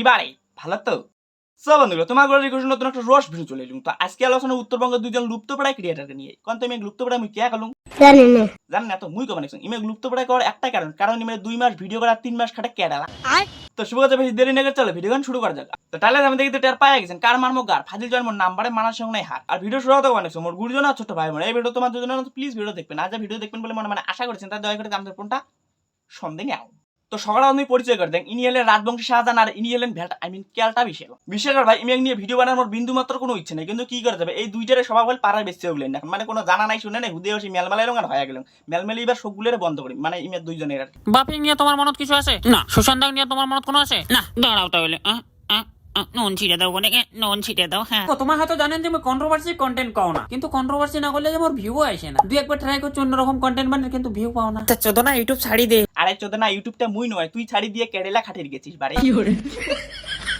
কি বারে ভালো তো? বন্ধুগুলো তোমার ঘরে রিকোয়েস্ট নতুন একটা রস ভিডিও চলে এলুম। তো আজকে আলোচনা উত্তরবঙ্গের দুজন লুপ্তপ্রায় ক্রিয়েটারকে নিয়ে। কোন তুমি লুপ্তপ্রায় মুই কে গেলুম জানি না। জান না তো মুই কবে লুপ্তপ্রায় করার একটাই কারণ কারণ ইমে দুই মাস ভিডিও করার তিন মাস খাটে কেডালা তো শুভ কথা বেশি দেরি না করে চলো ভিডিও গান শুরু করা যাক। তো তাহলে আমি দেখি টের পাই গেছেন কার মারমো গার ফাজিল মোর নাম্বারে মানার সঙ্গে নাই হার। আর ভিডিও শুরু হতে অনেক মোর গুরুজন আর ছোট ভাই এই ভিডিও তোমার দুজনের প্লিজ ভিডিও দেখবেন। আজ ভিডিও দেখবেন বলে মনে মানে আশা করছেন তাই দয়া করে আমাদের ফোনটা সন্দেহ নেও তো সকালে আমি পরিচয় করে দেন ইনি এলেন রাজবংশী শাহজাহান আর ইনি এলেন ভ্যাট আই মিন ক্যালটা বিশেষ আর ভাই ইমেক নিয়ে ভিডিও বানানোর বিন্দু মাত্র কোনো ইচ্ছে নেই কিন্তু কি করে যাবে? এই দুইটারে সবাই বলে পাড়ায় বেশি হয়ে এখন মানে কোনো জানা নাই শুনে নাই হুদে হসি মেলমেলা আর হয়ে গেলাম মেলমেলি এবার সবগুলোর বন্ধ করি মানে ইমের দুইজনের আর। বাপি নিয়ে তোমার মনত কিছু আছে? না সুশান্ত নিয়ে তোমার মনত কোনো আছে? না দাঁড়াও তাহলে আহ, আহ, নুন ছিটে দাও কোনে নুন ছিটে দাও হ্যাঁ। তোমার হয়তো জানেন যে আমি কন্ট্রোভার্সি কন্টেন্ট পাও না। কিন্তু কন্ট্রোভার্সি না করলে যে আমার ভিউ আসে না। দুই একবার ট্রাই করছ অন্যরকম কন্টেন্ট মানে কিন্তু ভিউ পাও না। চোদনা না ইউটিউব ছাড়ি দে। আরে চোদনা না ইউটিউবটা মুই নয় তুই ছাড়ি দিয়ে কেরেলা খাটির গেছিস বারে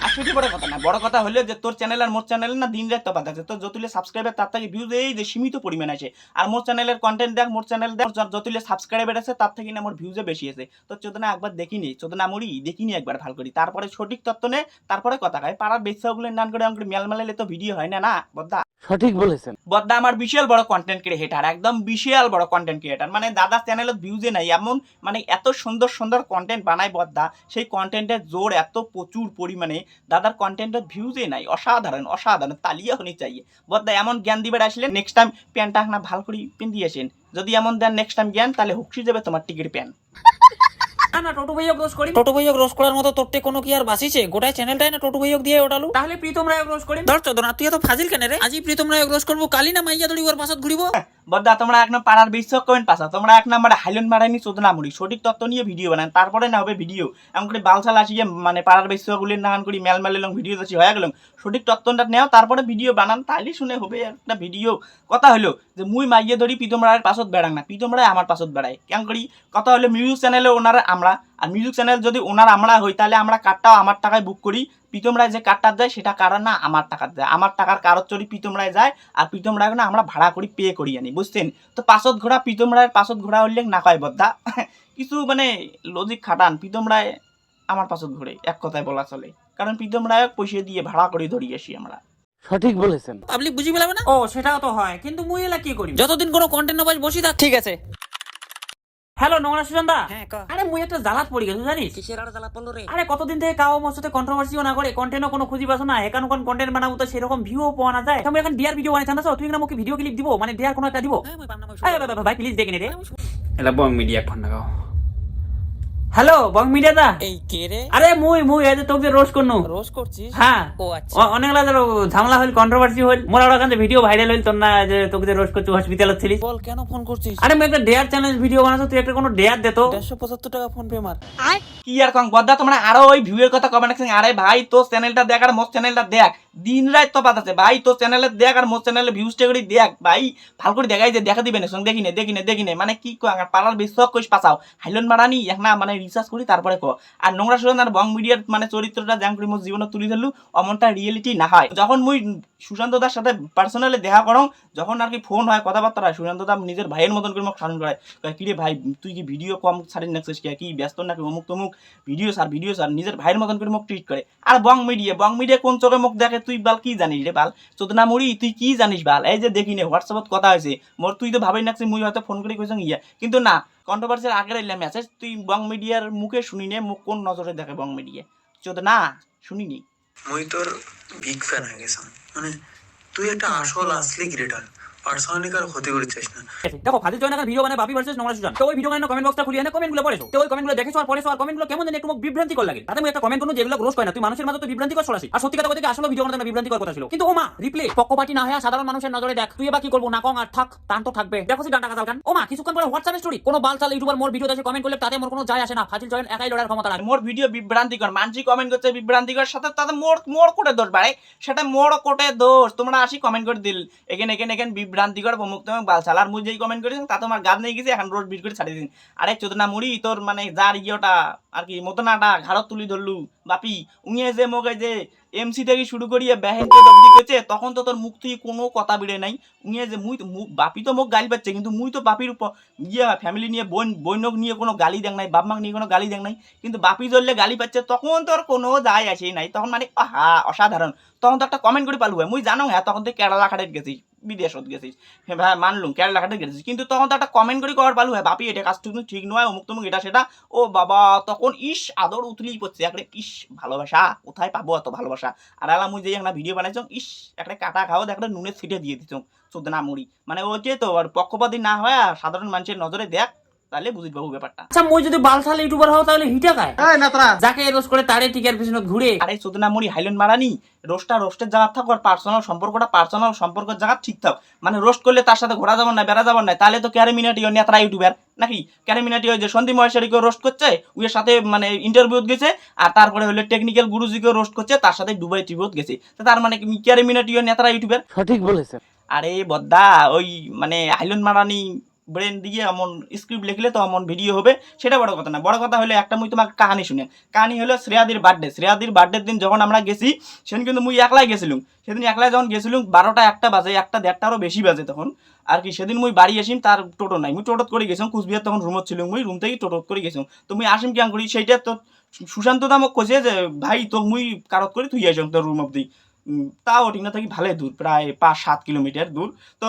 আসলে বড় কথা না বড় কথা হলো যে তোর চ্যানেল আর মোর চ্যানেল না দিন রাত তফাৎ আছে। তোর যতুলে সাবস্ক্রাইবার তার থেকে ভিউজ এই যে সীমিত পরিমাণ আছে। আর মোর চ্যানেলের কন্টেন্ট দেখ মোর চ্যানেল দেখ যতুলে সাবস্ক্রাইবার আছে তার থেকে না মোর ভিউজে বেশি আছে। তো চোদনা একবার দেখিনি চোদনা মরি দেখিনি একবার ভালো করি। তারপরে সঠিক তত্ত্ব নে তারপরে কথা কয়। পাড়ার নান করে আমাকে মেল মেলালে তো ভিডিও হয় না না বদ্দা। সঠিক বলেছেন। বদ্দা আমার বিশাল বড় কন্টেন্ট ক্রিয়েটার একদম বিশাল বড় কন্টেন্ট ক্রিয়েটার মানে দাদা চ্যানেলত ভিউজে নাই এমন মানে এত সুন্দর সুন্দর কন্টেন্ট বানায় বদ্দা। সেই কন্টেন্টের জোর এত প্রচুর পরিমাণে। দাদার কন্টেন্টের ভিউজে নাই, অসাধারণ অসাধারণ, তালিয়া হনি চাই বদ্দা এমন জ্ঞান দিবার আসলে নেক্সট টাইম প্যান্টটা না ভালো করে পিন্দিয়েছেন যদি এমন দেন নেক্সট টাইম জ্ঞান, তাহলে হুকসি যাবে তোমার টিকিট প্যান না না টোটো ভাইয়ক রোজ করি টোটো ভাইয়ক রোজ করার মতো তোরতে কোনো কি আর বাসিছে গোটাই চ্যানেলটাই না টোটো ভাইয়ক দিয়ে ওটালো তাহলে প্রীতম রায়ক রোজ করি ধর চোদ্দ না তুই এত ফাজিল কেন রে? আজই প্রীতম রায়ক রোজ করব কালি না মাইয়া দড়ি ওর পাশত ঘুরিব? বদ্দা তোমরা এক নম্বর পাড়ার বিশ্ব কমেন্ট পাসা তোমরা এক নম্বরে হাইলেন মারাইনি চোদনা মুড়ি সঠিক তত্ত্ব নিয়ে ভিডিও বানান তারপরে না হবে ভিডিও এমন করে বালসাল আসিয়ে মানে পাড়ার বিশ্বগুলি নাগান করি মেল মেলে ভিডিও যাচ্ছি হয়ে গেলাম। সঠিক তত্ত্বটা নেও তারপরে ভিডিও বানান তাইলে শুনে হবে একটা ভিডিও কথা হলো যে মুই মাইয়ে ধরি প্রীতম রায়ের পাশত বেড়াং না প্রীতম রায় আমার পাশত বেড়ায়। কেন করি কথা হলো মিউজিক চ্যানেলে ওনারা আমরা। আর মিউজিক চ্যানেল যদি ওনার আমরা হই তাহলে আমরা কার্ডটাও আমার টাকায় বুক করি। প্রীতম রায় যে কার্ডটা দেয় সেটা কারণ না আমার টাকার দেয়। আমার টাকার কারোর চড়ি প্রীতম রায় যায় আর প্রীতম রায় না আমরা ভাড়া করি পে করি আনি বুঝছেন? তো পাঁচত ঘোড়া প্রীতম রায়ের পাঁচত ঘোড়া উল্লেখ না কয় বদ্দা। কিছু মানে লজিক খাটান প্রীতম রায় আমার পাঁচত ঘোরে এক কথায় বলা চলে। কারণ প্রীতম রায় পয়সা দিয়ে ভাড়া করে ধরি আসি আমরা। সঠিক বলেছেন। পাবলিক বুঝি পেলাবে না? ও সেটাও তো হয় কিন্তু মুই এলা কি করি যতদিন কোনো কন্টেন্ট না বসি থাক ঠিক আছে। হ্যালো নোংরা সুজনদা। হ্যাঁ ক। আরে মুই একটা জালাত পড়ি গেছো জানিস? কিসের আর জালাত পড়ল রে? আরে কতদিন থেকে কাও মোর সাথে কন্ট্রোভার্সিও না করে কন্টেন্টও কোনো খুঁজি পাস না এখানে কোন কন্টেন্ট বানাবো তো সেরকম ভিউও পাওয়া না যায়। তুমি এখন ডিয়ার ভিডিও বানাইছ না তুমি না মুখে ভিডিও ক্লিপ দিব? মানে ডিয়ার কোনো একটা দিব? ভাই প্লিজ দেখে নে রে। এলা বং মিডিয়া ফোন লাগাও হ্যালো বং মিডিয়া দা। এই কে রে? আরে মুই মুই এই যে তোকে রোজ করনু। রোজ করছিস? হ্যাঁ। ও আচ্ছা। অ- অনেকগুলা যে ঝামেলা হইল কন্ট্রোভার্সি হইল। মোর ওরা কাছে ভিডিও ভাইরাল হইল তোর না যে তোকে যে রোজ করছি হসপিটালত ছিলিস বল কেন ফোন করছিস? আরে মুই একটা ডেয়ার চ্যালেঞ্জ ভিডিও বানাতো তুই একটা কোনো ডেয়ার দে তো। দেড়শো পঁচাত্তর টাকা ফোন পে মার। কি আর কম বদ্দা তোমরা আরও ওই ভিউয়ের কথা কমেন্ট করছেন আরে ভাই তোর চ্যানেলটা দেখ আর মোর চ্যানেলটা দেখ। দিন রাত তো আছে। ভাই তোর চ্যানেলে দেখ আর মোর চ্যানেলে ভিউজটা করে দেখ। ভাই ভালো করে দেখাই যে দেখা দিবেন সঙ্গে দেখি নে। দেখি নে দেখি নে মানে কি কো আর পাড়ার বিশ্বাস কইস পাসাও হাইলন মারানি এক না মানে রিসার্চ করি তারপরে ক। আর নোংরা সুজন আর বং মিডিয়ার মানে চরিত্রটা জাং করি মোর জীবনে তুলি ধরলু অমনটা রিয়েলিটি না হয় যখন মুই সুশান্ত দার সাথে পার্সোনালি দেখা করং যখন আর কি ফোন হয় কথাবার্তা হয় সুশান্ত দা নিজের ভাইয়ের মতন করে মোক শাসন কয়, কিরে ভাই তুই কি ভিডিও কম ছাড়ি নাকছিস কি কি ব্যস্ত নাকি অমুক তমুক ভিডিও সার ভিডিও সার নিজের ভাইয়ের মতন করে মোক ট্রিট করে। আর বং মিডিয়া বং মিডিয়া কোন চোখে মুখ দেখে তুই বাল কি জানিস রে বাল? চোদনা মুড়ি তুই কি জানিস বাল? এই যে দেখি নে হোয়াটসঅ্যাপত কথা হয়েছে মোর তুই তো ভাবাই নাকছিস মুই হয়তো ফোন করে কইছং ইয়া। কিন্তু না কন্ট্রোভার্সির আগের এলাম মেসেজ তুই বং মিডিয়ার মুখে শুনি নে, মুখ কোন নজরে দেখে বং মিডিয়া? যদি না শুনি নি মুই তোর বিগ ফ্যান হয়ে গেছিলাম মানে তুই একটা আসল আসলি ক্রিয়েটার পার্সোনালি কার ক্ষতি করতে চাস না দেখো ফাজিল জয়ন ভিডিও বানায় বাপি ভার্সেস নোংরা সুজন। তো ওই ভিডিও বানানো কমেন্ট বক্সটা খুলিয়ে এনে কমেন্ট পড়েছো তো ওই কমেন্ট দেখেছ আর পড়েছো আর কমেন্ট কেমন জানি একটু বিভ্রান্তি কর লাগে। তাতে একটা কমেন্ট কোনো যেগুলো রোজ করে না তুই মানুষের মাঝে তো বিভ্রান্তি কর সরাসরি আর সত্যি কথা বলতে আসলে ভিডিও বানাতে বিভ্রান্তি করার কথা ছিল। কিন্তু ওমা রিপ্লে পক্ষপাতি না হয়ে সাধারণ মানুষের নজরে দেখ। তুই এবার কি করব? না কং আর থাক টান তো থাকবে। দেখো সি ডান্ডা কাজাল গান ওমা কিছুক্ষণ পরে হোয়াটসঅ্যাপ স্টোরি কোনো বালচাল ইউটিউবার মোর ভিডিও দেখে কমেন্ট করলে তাতে মোর কোনো যায় আসে না। ফাজিল জয়েন একাই লড়ার ক্ষমতা রাখে। মোর ভিডিও বিভ্রান্তিকর। মানসি কমেন্ট করছে বিভ্রান্তিকর। সাথে তাদের মোর মোর কোটে দোষ বাড়ে। সেটা মোর কোটে দোষ। তোমরা আসি কমেন্ট করে দিল। এখানে এখানে এখানে বিভ্রান্তি বিভ্রান্তিকর বালছাল আর মুই যেই কমেন্ট করেছেন তা তোমার গাছ নিয়ে গেছে, এখন রোড বিট করে ছাড়িয়ে দিন। আরে চোদনা মুড়ি, তোর মানে যার ইয়েটা, আর কি, মতনাটা, ঘাড়ত তুলি ধরলু, বাপি উঙে যে মোগে যে এমসি থেকে শুরু করিয়ে বেহেন অব্দি করছে, তখন তো তোর মুখ থেকে কোনো কথা বেড়ে নাই। উঙে যে মুই মুখ বাপি তো মুখ গালি পাচ্ছে, কিন্তু মুই তো বাপির ইয়ে ফ্যামিলি নিয়ে, বোন, বৈনক নিয়ে কোনো গালি দেখ নাই বাপ মাক নিয়ে কোনো গালি দেখ নাই। কিন্তু বাপি ধরলে গালি পাচ্ছে, তখন তোর কোনো যায় আসেই নাই। তখন মানে আহা, অসাধারণ। তখন তো একটা কমেন্ট করে পালু মুই জানো হ্যাঁ তখন তুই কেরালা খাটের গেছিস। বিদেশত গেছিস। হ্যাঁ ভাই, মানলুম, কেরালা ঘাটে গেছিস। কিন্তু তখন তো একটা কমেন্ট করে করার পালু হ্যাঁ বাপি, এটা কাজ কিন্তু ঠিক নয়, অমুক তমুক, এটা সেটা। ও বাবা, তখন ইস, আদর উথলি পড়ছে। একটা ইস, ভালোবাসা, কোথায় পাবো এত ভালোবাসা? আর আলা মুই যে একটা ভিডিও বানাইছ ইস একটা কাটা খাও একটা নুনের ছিটে দিয়ে দিছ চোদ্দ না মুড়ি। মানে ও যে তো আর পক্ষপাতি না হয় সাধারণ মানুষের নজরে দেখ তাহলে বুঝিস বাবু ব্যাপারটা। আচ্ছা মই যদি বালছাল ইউটিউবার হও তাহলে হিটা খায়। যাকে রোজ করে তারে টিকার পিছনে ঘুরে। আরে চোদনা মুড়ি হাইলেন মারানি রোস্টটা রোস্টের জায়গা থাক আর পার্সোনাল সম্পর্কটা পার্সোনাল সম্পর্কের জায়গা ঠিক থাক। মানে রোস্ট করলে তার সাথে ঘোরা যাবার না বেড়া যাবার না তাহলে তো ক্যারেমিনাটি নেতারা ইউটিউবার। নাকি? ক্যারেমিনাটি ওই যে সন্দীপ মহেশ্বরীকে রোস্ট করছে উয়ের সাথে মানে ইন্টারভিউত গেছে আর তারপরে হলে টেকনিক্যাল গুরুজিকে রোস্ট করছে তার সাথে দুবাই টিভিউত গেছে। তো তার মানে ক্যারেমিনাটি নেতারা ইউটিউবার? সঠিক বলেছেন। আরে বদ্দা ওই মানে হাইলন মারানি ব্রেন দিয়ে এমন স্ক্রিপ্ট লিখলে তো এমন ভিডিও হবে, সেটা বড় কথা না। বড় কথা হলো একটা মুই তোমাকে কাহানি শুনে। কাহানি হলো শ্রেয়াদির বার্থডে শ্রেয়াদির বার্থডের দিন যখন আমরা গেছি, সেদিন কিন্তু মুই একলাই গেছিলুম। সেদিন একলাই যখন গেছিলুম, বারোটা একটা বাজে, একটা দেড়টারও বেশি বাজে তখন। আর কি, সেদিন মুই বাড়ি আসিম, তার টোটো নাই। মুই টোটোত করে গেছিলাম, কুচবিহার তখন রুমত ছিলাম মুই রুম থেকে টোটোত করে গেছিলাম। তো মুই আসিম কেন করি, সেইটা তো সুশান্ত দামক কইছে যে, ভাই তো মুই কারত করে, তুই আসলাম তোর রুম অব্দি। তাও ঠিক না থাকি ভালোই দূর, প্রায় পাঁচ সাত কিলোমিটার দূর। তো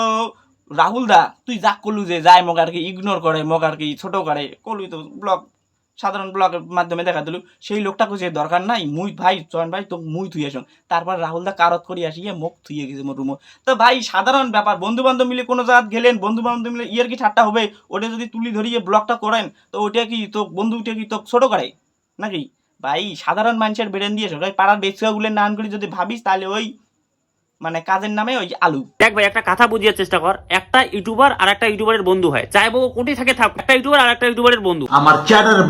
রাহুল দা, তুই যাক করলু যে যায় মগ আর কি ইগনোর করে মগ আর কি ছোট করে, করলুই তো ব্লগ সাধারণ ব্লগের মাধ্যমে দেখা দিল। সেই লোকটা যে দরকার নাই, মুই ভাই, চয়ন ভাই তো মুই থুই আসুন। তারপর রাহুল দা কারত করে আসিয়ে মুখ থুইয়ে গেছে মোর রুমো তো ভাই, সাধারণ ব্যাপার বন্ধু বান্ধব মিলে কোনো জায়গা গেলেন বন্ধু বান্ধব মিলে ইয়ের কি ঠাট্টা হবে? ওটা যদি তুলি ধরিয়ে ব্লগটা করেন, তো ওটা কি তো বন্ধুটা কি তো ছোট করে? নাকি? ভাই, সাধারণ মানুষের বেরেন দিয়ে সবাই পাড়ার বেচুয়াগুলোর নাম করে যদি ভাবিস, তাহলে ওই মানে কাজের নামে ওই আলু। দেখ ভাই একটা কথা বুঝিয়ে চেষ্টা কর। একটা ইউটিউবার আর একটা ইউটিউবারের বন্ধু হয়। চাইব কোটি থাকে থাক একটা ইউটিউবার আর একটা ইউটিউবারের বন্ধু। আমার চ্যাটার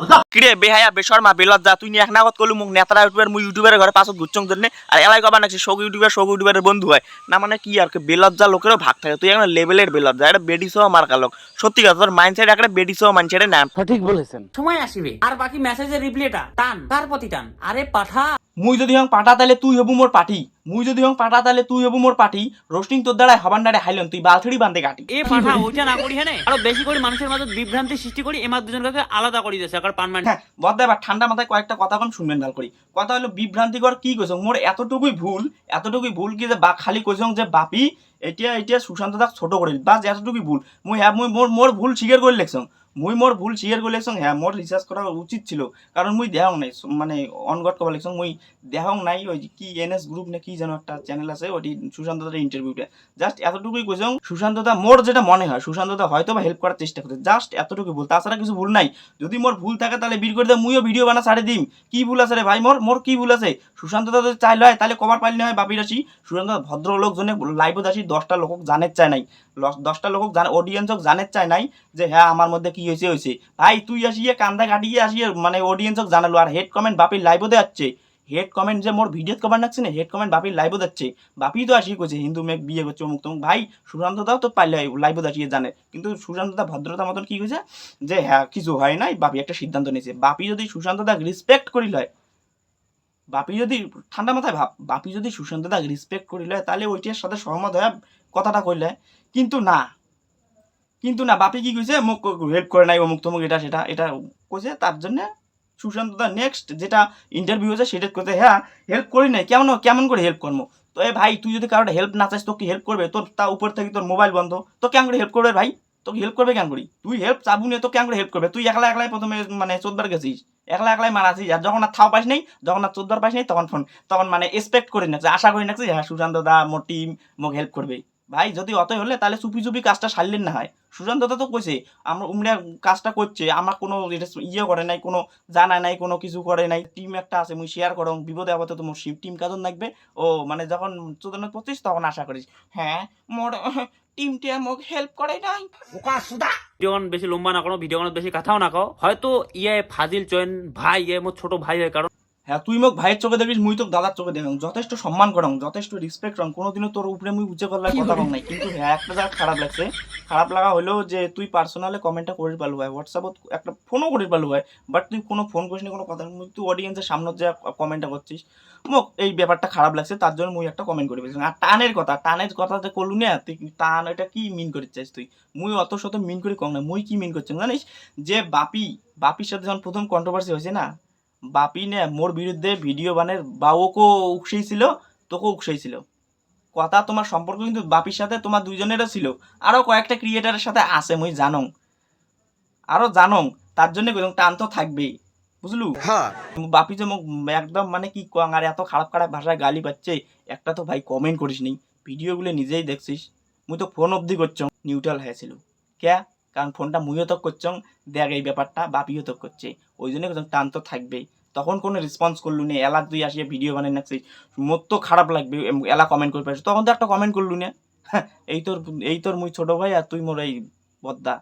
কথা। কিরে বেহায়া বেশর্মা বেলজ্জা তুই এক নাগত করলু মুখ নেতারা ইউটিউবার মুই ইউটিউবের ঘরে পাছত ঘুরছং জন্য আর এলাই কবা নাকি সব ইউটিউবার সব ইউটিউবারের বন্ধু হয়। না মানে কি আর কি বেলজ্জা লোকেরও ভাগ থাকে। তুই একটা লেভেলের বেলজ্জা এটা বেডি সহ মার্কা লোক। সত্যি কথা তোর মাইন্ডসেট একটা বেডি সহ মানুষের নাম সঠিক বলেছেন। সময় আসিবে। আর বাকি মেসেজের রিপ্লাইটা টান কার প্রতি টান। আরে পাঠা মুই যদি হং পাটা তালে তুই হবু মোর পাঠি। মুই যদি হং পাটা তালে তুই হবু মোর পাঠি রোস্টিং তোর দ্বারা হবান ডারে হাইলন তুই বালছড়ি বান্ধে কাটি। এ পাঠা ওইটা না করি হ্যাঁ আরও বেশি করে মানুষের মাঝে বিভ্রান্তি সৃষ্টি করি এমার দুজনকে আলাদা করে দিয়েছে কারণ পারমানেন্ট হ্যাঁ বদ্দা এবার ঠান্ডা মাথায় কয়েকটা কথা কম শুনবেন ডাল করি। কথা হলো বিভ্রান্তিকর কি কইছ? মোর এতটুকুই ভুল এতটুকুই ভুল কি যে বা খালি কইছ যে বাপি এতিয়া এতিয়া সুশান্ত দাক ছোট করে বাস এতটুকুই ভুল। মুই হ্যাঁ মুই মোর মোর ভুল স্বীকার করে লেখছ মুই মোর ভুল স্বীকার করে লেখছ হ্যাঁ মোর রিসার্চ করা উচিত ছিল। কারণ মুই দেহং নাই মানে অনগট কবা লেখছ মুই দেহং নাই ওই কি এনএস গ্রুপ না কি যেন একটা চ্যানেল আছে ওটি সুশান্ত দার ইন্টারভিউটা জাস্ট এতটুকুই কইছ সুশান্ত দা মোর যেটা মনে হয়, সুশান্ত দা হয়তো বা হেল্প করার চেষ্টা করছে জাস্ট এতটুকু ভুল। তাছাড়া কিছু ভুল নাই। যদি মোর ভুল থাকে তাহলে বির করে দেয় মুইও ভিডিও বানা ছাড়ে দিম। কি ভুল আছে রে ভাই মোর মোর কি ভুল আছে? সুশান্ত দা যদি চাইলে হয় তাহলে কবার পাইলে হয় বাপির আসি সুশান্ত দা ভদ্রলোক জনে লাইভত আসি দশটা লোক জানের চায় নাই। দশটা লোক জানে অডিয়েন্সক জানের চায় নাই যে হ্যাঁ আমার মধ্যে কি হয়েছে হয়েছে ভাই, তুই আসিয়ে কান্দা কাটিয়ে আসিয়ে মানে অডিয়েন্সক জানালো, আর হেড কমেন্ট বাপির লাইভতে যাচ্ছে হেড কমেন্ট যে মোর ভিডিওত কবার নাকছে না হেড কমেন্ট বাপির লাইভও যাচ্ছে বাপি তো আসি কইছে, হিন্দু মেয়ে বিয়ে করছে অমুক তমুক। ভাই, সুশান্ত দাও তো পাইলে লাইভও আসিয়ে জানে। কিন্তু সুশান্ত দা ভদ্রতা মতন কি কইছে? যে হ্যাঁ কিছু হয় নাই, বাপি একটা সিদ্ধান্ত নিয়েছে। বাপি যদি সুশান্ত দাগ রেসপেক্ট করিল হয় বাপি যদি ঠান্ডা মাথায় ভাব, বাপি যদি সুশান্ত দাগ রেসপেক্ট করিল, তাহলে ওইটার সাথে সহমত হয়ে কথাটা কইলে। কিন্তু না। কিন্তু না, বাপি কি কইছে? মোক হেল্প করে নাই, অমুক তমুক, এটা, সেটা, এটা কইছে। তার জন্য সুশান্ত দা নেক্সট যেটা ইন্টারভিউ হয়েছে, সেটা করতে হ্যাঁ হেল্প করি নাই। কেমন কেমন করে হেল্প করব তো এ ভাই, তুই যদি কারোর হেল্প না চাস তোকে হেল্প করবে? তোর তা উপর থেকে তোর মোবাইল বন্ধ। তো কেমন করে হেল্প করবে ভাই। তোকে হেল্প করবে কেন করি? তুই হেল্প চাবু নিয়ে তো কেন করে হেল্প করবে? তুই একলা একলাই প্রথমে মানে চোদ্দবার গেছিস। একলা একলাই মারা আছিস আর যখন আর থাও পাইস নেই, যখন আর চোদ্দবার পাইস নেই, তখন ফোন তখন মানে এক্সপেক্ট করে নাকছে আশা করি নাকছে হ্যাঁ সুশান্ত দা, মোর টিম মোক হেল্প করবে। ভাই, যদি অতই হলে তাহলে চুপি চুপি কাজটা সারলেন না হয়। সুশান্ত দা তো কইছে, আমরা উমরা কাজটা করছে, আমার কোনো ইয়ে করে নাই, কোনো জানা নাই, কোনো কিছু করে নাই। টিম একটা আছে, মুই শেয়ার করো বিপদে আপদে তো মোর টিম কাজন লাগবে ও মানে যখন চোদ্দ পঁচিশ তখন আশা করিস। হ্যাঁ মোর টিমটা মোক হেল্প করে নাই। ভিডিও বেশি লম্বা না করো বেশি কথাও না কও। হয়তো ইয়ে ফাজিল চয়ন ভাই ইয়ে মোর ছোট ভাই হয়, কারণ হ্যাঁ তুই মোক ভাইয়ের চোখে দেখিস মুই তোকে দাদার চোখে দেখং যথেষ্ট সম্মান করং যথেষ্ট রেসপেক্ট রং কোনোদিনও তোর উপরে মুই উঁচে করলার কথা কম নাই। কিন্তু হ্যাঁ একটা জায়গা খারাপ লাগছে খারাপ লাগা হলেও যে তুই পার্সোনালে কমেন্টটা করে পারলু ভাই। হোয়াটসঅ্যাপত একটা ফোনও করে পারলু ভাই। বাট তুই কোনো ফোন করিস নি কোনো কথা তুই অডিয়েন্সের সামনে যে কমেন্টটা করছিস। মোক এই ব্যাপারটা খারাপ লাগছে তার জন্য মুই একটা কমেন্ট করে। পেয়েছি আর টানের কথা টানের কথা যে করলু না তুই টান এটা কি মিন করিস চাইছ তুই? মুই অত শত মিন করি কম না। মুই কি মিন করছি জানিস? যে বাপি বাপির সাথে যখন প্রথম কন্ট্রোভার্সি হয়েছে না বাপি নে মোর বিরুদ্ধে ভিডিও বানের বাউকে উকসেছিল তোকেও উকসেছিল কথা তোমার সম্পর্ক কিন্তু বাপির সাথে তোমার দুইজনেরও ছিল। আরও কয়েকটা ক্রিয়েটারের সাথে আছে মুই জানং। আরও জানং তার জন্য টান তো থাকবেই। বুঝলু? বাপি যে মোক একদম মানে কি কং আর এত খারাপ খারাপ ভাষায় গালি পাচ্ছে একটা তো ভাই কমেন্ট করিস নি। ভিডিওগুলো নিজেই দেখছিস। মুই তো ফোন অবধি করছ নিউট্রাল হয়েছিল। কে কারণ ফোনটা মুইও তো করছং দেখ এই ব্যাপারটা বাপিও তো করছে। ওই জন্য টান তো থাকবেই। তখন কোনো রেসপন্স করলু না এলা তুই আসিয়া ভিডিও বানাই নাকছিস মোর তো খারাপ লাগবে এলা কমেন্ট করে পারিস তখন তো একটা কমেন্ট করলু না। হ্যাঁ, এই তোর এই তোর মুই ছোট ভাই আর তুই মোর এই বদ্দা।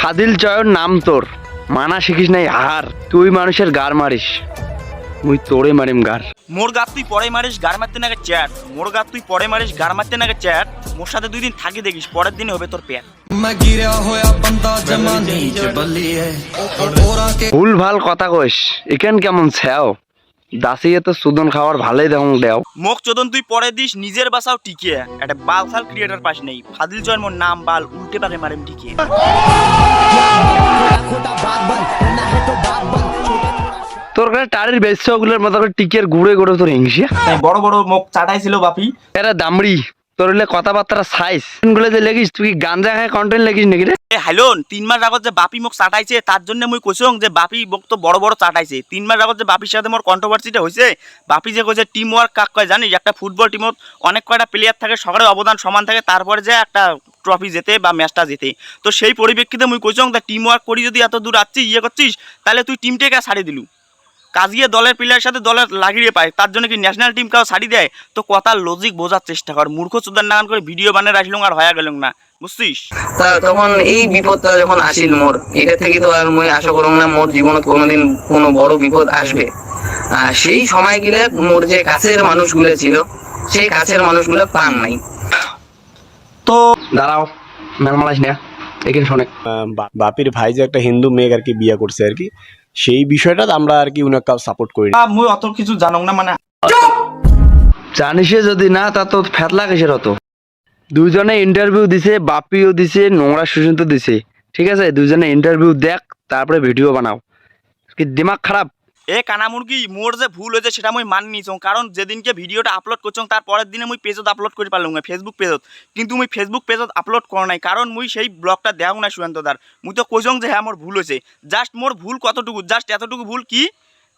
ফাদিল চয়ন নাম তোর। মানা শিখিস নাই হার। তুই মানুষের গার মারিস। মুই তোরে মারিম গার। মোর গাত তুই পরে মারিস গার মারতে নাগে চ্যাট মোর গাত তুই পরে মারিস গার মারতে নাগে চ্যাট মোর সাথে দুই দিন থাকি দেখিস পরের দিনে হবে তোর পেট। ভুল ভালো কথা কইস এখান কেমন ছ্যাও? দাসিয়ে তো সুদন খাওয়ার ভালোই দেও দেও। মোক চোদন তুই পরে দিস নিজের বাসাও টিকিয়ে একটা বাল ফাল ক্রিয়েটার পাস নেই। ফাদিল মোর নাম বাল উল্টে পাকে মারেম টিকিয়ে তোর কাছে টাড়ির বেশ ওগুলোর মতো করে টিকের গুড়ে গুড়ে তোর হিংসিয়া বড় বড় মুখ চাটাইছিল বাপি। এরা দামড়ি। তোর হলে কথাবার্তা সাইজগুলো যে লেগিস তুই গাঞ্জা খায় কন্টেন্ট লেগিস নাকি রে? হাইলোন তিন মাস আগত যে বাপি মোক চাটাইছে তার জন্য মুই কইছং যে বাপি মোক তো বড় বড় চাটাইছে। তিন মাস আগত যে বাপির সাথে মোর কন্ট্রোভার্সিটা হয়েছে বাপি যে কইছে টিম ওয়ার্ক কাক কয় জানিস? একটা ফুটবল টিমত অনেক কয়টা প্লেয়ার থাকে সকালে অবদান সমান থাকে তারপরে যে একটা ট্রফি জেতে বা ম্যাচটা জেতে। তো সেই পরিপ্রেক্ষিতে মুই কইছং তা টিম ওয়ার্ক করি যদি এত দূর আসছিস ইয়ে করছিস তাহলে তুই টিমটাকে ছাড়ি দিলু। কাজিয়ে দলের প্লেয়ারের সাথে দলের লাগিয়ে পায় তার জন্য কি ন্যাশনাল টিম কাউ ছাড়ি দেয়? তো কথার লজিক বোঝার চেষ্টা কর। মূর্খ চোদার নাগান করে ভিডিও বানিয়ে রাখলুম আর হয়ে গেলুম না। বুঝছিস? তখন এই বিপদটা যখন আসিল মোর এটা থেকে তো আর মই আশা করুম না মোর জীবনত কোনোদিন কোনো বড় বিপদ আসবে। সেই সময় গেলে মোর যে কাছের মানুষগুলো ছিল সেই কাছের মানুষগুলো পান নাই। তো দাঁড়াও মেলমালাইস না এখানে শোনে বাপির ভাই যে একটা হিন্দু মেয়ে আর কি বিয়ে করছে আর কি সেই বিষয়টা আমরা আর কি উনাকে সাপোর্ট করি। না। মুই অত কিছু জানং না মানে জানিসে যদি না তা তো ফেতলা কিসের অত? দুজনে ইন্টারভিউ দিছে বাপিও দিছে নোংরা সুশান্ত দিছে। ঠিক আছে দুজনে ইন্টারভিউ দেখ তারপরে ভিডিও বানাও। কি দিমাগ খারাপ? এ কানা মুরগি, মোর যে ভুল হয়েছে সেটা মুই মানি নিছং। কারণ যেদিনকে ভিডিওটা আপলোড করছং, তার পরের দিনে মুই পেজত আপলোড করে পারলাম ফেসবুক পেজত কিন্তু মুই ফেসবুক পেজত আপলোড করা নাই, কারণ মুই সেই ব্লগটা দেও না সুশান্ত দার মুই তো কইছং যে হ্যাঁ মোর ভুল হয়েছে। জাস্ট মোর ভুল কতটুকু জাস্ট এতটুকু ভুল কি?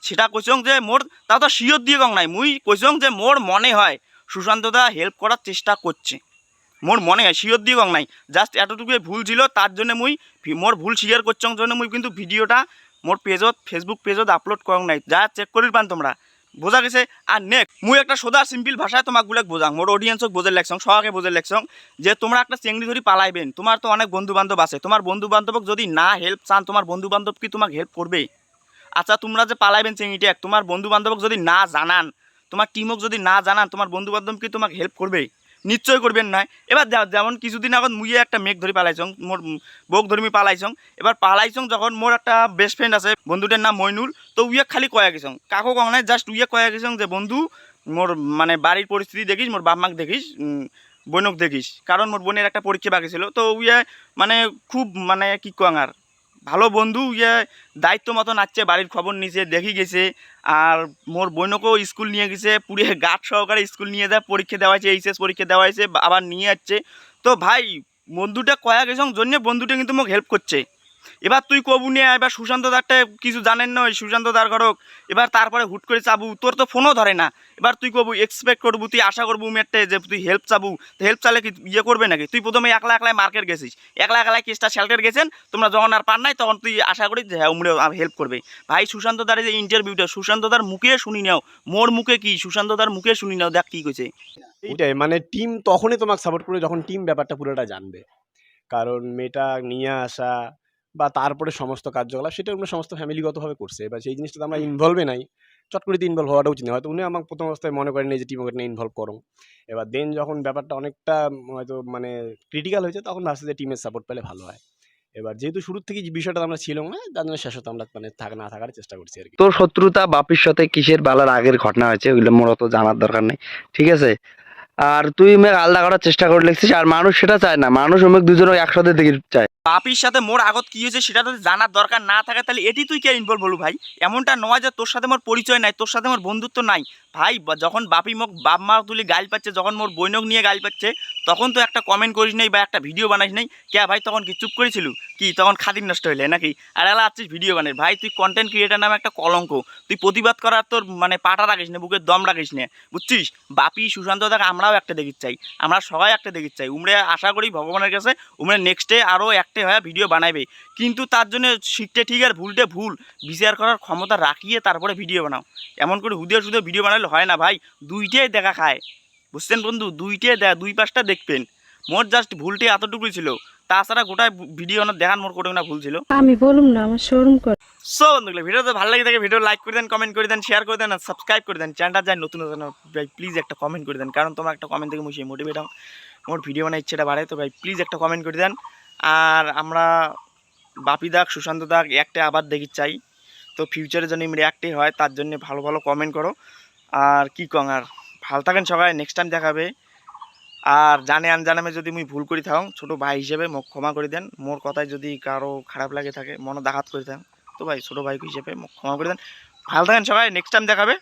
সেটা কইছং যে মোর, তা তো শিওর দিয়ে গং নাই। মুই কইছং যে মোর মনে হয়, সুশান্ত দা হেল্প করার চেষ্টা করছে। মোর মনে হয় শিওর দিয়ে গং নাই। জাস্ট এতটুকুই ভুল ছিল, তার জন্য মুই, মোর ভুল শিয়ার করছং জন্য মুই কিন্তু ভিডিওটা মোর পেজত ফেসবুক পেজত আপলোড করং নাই। যা চেক করির পান তোমরা। বোঝা গেছে? আর নেক্সট মুই একটা সোজা সিম্পল ভাষায় তোমাক গুলাক বোঝাং। মোর অডিয়েন্সক বোঝে লেখছং সবাকে বোঝে লেখছং যে তোমরা একটা চেংড়ি ধরি পালাইবেন। তোমার তো অনেক বন্ধু বান্ধব আছে। তোমার বন্ধু বান্ধবক যদি না হেল্প চান, তোমার বন্ধু বান্ধব কি তোমাকে হেল্প করবে আচ্ছা তোমরা যে পালাইবেন চেংড়িটা তোমার বন্ধু বান্ধবক যদি না জানান, তোমার টিমক যদি না জানান, তোমার বন্ধু বান্ধব কি তোমাকে হেল্প করবে নিশ্চয় করবেন না এবার যেমন কিছুদিন আগত মুইয়ে একটা মেঘ ধরে পালাইছং, মোর বউক ধরে পালাইছং। এবার পালাইছং যখন মোর একটা বেস্ট ফ্রেন্ড আছে, বন্ধুটার নাম মইনুল, তো উইয়ে খালি কয়া গেছং। কাকো কং নাই, জাস্ট উইয়ে কয়া গেছং যে, বন্ধু, মোর মানে বাড়ির পরিস্থিতি দেখিস, মোর বাপ মাক দেখিস বোনক দেখিস। কারণ মোর বোনের একটা পরীক্ষা বাকি ছিল, তো উইয়ে মানে খুব মানে কি কং আর ভালো বন্ধু ইয়ে দায়িত্ব মতো নাচছে, বাড়ির খবর নিছে, দেখি গেছে। আর মোর বোনকেও স্কুল নিয়ে গেছে, পুরে গার্ড সহকারে স্কুল নিয়ে যায়, পরীক্ষা দেওয়া হয়েছে, এইচএস পরীক্ষা দেওয়া হয়েছে, আবার নিয়ে যাচ্ছে। তো ভাই, বন্ধুটা কয়া গেছে, জন্য বন্ধুটা কিন্তু মোক হেল্প করছে। এবার তুই কবু নিয়ে এবার সুশান্ত দারটা কিছু জানেন না, ওই সুশান্ত দার ঘরক। এবার তারপরে হুট করে চাবু, তোর তো ফোনও ধরে না। এবার তুই কবু এক্সপেক্ট করবু, তুই আশা করবু মেটে যে তুই হেল্প চাবু হেল্প চালে কি ইয়ে করবে নাকি? তুই প্রথমে একলা একলাই মার্কেট গেছিস। একলা একলাই কেসটা শেল্টার গেছেন, তোমরা যখন আর পার নাই, তখন তুই আশা করি যে হ্যাঁ হেল্প করবে। ভাই, সুশান্ত দারের যে ইন্টারভিউটা সুশান্ত দার মুখে শুনি নাও। মোর মুখে কি? সুশান্ত দার মুখে শুনি নাও, দেখ কি কইছে। এটাই মানে টিম তখনই তোমাকে সাপোর্ট করবে যখন টিম ব্যাপারটা পুরোটা জানবে। কারণ মেয়েটা নিয়ে আসা বা তারপরে সমস্ত কার্যকলাপ, সেটা উনি সমস্ত ফ্যামিলিগতভাবে করছে। এবার সেই জিনিসটাতে আমরা ইনভলভে নাই। চট করে ইনভলভ হওয়াটা উচিত নয় হয়তো উনি আমাকে প্রথম অবস্থায় মনে করেন যে টিম ওকে ইনভলভ করো। এবার দেন যখন ব্যাপারটা অনেকটা হয়তো মানে ক্রিটিক্যাল হয়েছে, তখন ভাবছে যে, টিমের সাপোর্ট পেলে ভালো হয়। এবার যেহেতু শুরুর থেকে বিষয়টা আমরা ছিল না তার জন্য শেষত আমরা মানে থাক, না থাকার চেষ্টা করছি আর কি। তোর শত্রুতা বাপির সাথে কিসের বালার আগের ঘটনা হয়েছে, ওইগুলো মোর অত জানার দরকার নেই। ঠিক আছে? আর তুই মেঘ আলাদা করার চেষ্টা করে লিখছিস, আর মানুষ সেটা চায় না। মানুষ অমুক দুজনে একসাথে দেখে চায়। বাপির সাথে মোর আগত কি হয়েছে সেটা যদি জানার দরকার না থাকে, তাহলে এটি তুই কে ইনভলভ হলো ভাই? এমনটা নয় যে তোর সাথে মোর পরিচয় নাই, তোর সাথে মোর বন্ধুত্ব নাই। ভাই যখন বাপি মোক, বাপ মা তুলি গাইল পাচ্ছে, যখন মোর বৈনক নিয়ে গাইল পাচ্ছে, তখন তো একটা কমেন্ট করিস নাই বা একটা ভিডিও বানাইস নাই। কে ভাই, তখন কি চুপ করেছিল? কি, তখন খাদির নষ্ট হইলে নাকি? আর এলা আছিস ভিডিও বানাই। ভাই, তুই কন্টেন্ট ক্রিয়েটার নামে একটা কলঙ্ক। তুই প্রতিবাদ করার তোর মানে পাটা রাখিস না, বুকের দম রাখিস না। বুঝছিস? বাপি, সুশান্ত দাকে আমরাও একটা দেখির চাই। আমরা সবাই একটা দেখির চাই। উমরে আশা করি ভগবানের কাছে উমরে নেক্সটে আরও একটা হয়ে ভিডিও বানাইবে। কিন্তু তার জন্য শিখতে ঠিক আর ভুলটে ভুল। বিচার করার ক্ষমতা রাখিয়ে তারপরে ভিডিও বানাও। এমন করে হুদিয়ে শুধু ভিডিও বানালে হয় না ভাই দুইটাই দেখা খায়। বুঝছেন বন্ধু? দুইটাই দেখা দুই পাঁচটা দেখবেন। মোর জাস্ট ভুলটি এতটুকুই ছিল। তাছাড়া গোটায় ভিডিও দেখান মোর কোনো না ভুল ছিল। আমি বলুম না আমার শোরুম করে সো বন্ধুগুলো ভিডিওতে ভালো লাগে থাকে ভিডিও লাইক করে দেন কমেন্ট করে দেন শেয়ার করে দেন আর সাবস্ক্রাইব করে দেন। চ্যানেলটা যায় নতুন নতুন ভাই প্লিজ একটা কমেন্ট করে দেন। কারণ তোমার একটা কমেন্ট থেকে মুছিয়ে মোটিভেট হও। মোর ভিডিও বানার ইচ্ছেটা বাড়ে তো ভাই প্লিজ একটা কমেন্ট করে দেন। আর আমরা বাপি দাগ সুশান্ত দাগ একটা আবার দেখি চাই। তো ফিউচারে যেন রিয়াক্টে হয় তার জন্য ভালো ভালো কমেন্ট করো। আর কি কং, আর ভালো থাকেন সবাই নেক্সট টাইম দেখাবে। আর জানে আনজানামে যদি মুই ভুল করি থাকুন ছোট ভাই হিসেবে মোক ক্ষমা করে দেন। মোর কথায় যদি কারও খারাপ লাগে থাকে মনে দাঘাত করে দেন, তো ভাই, ছোট ভাই হিসেবে মোক ক্ষমা করে দেন। ভালো থাকেন সবাই নেক্সট টাইম দেখাবে।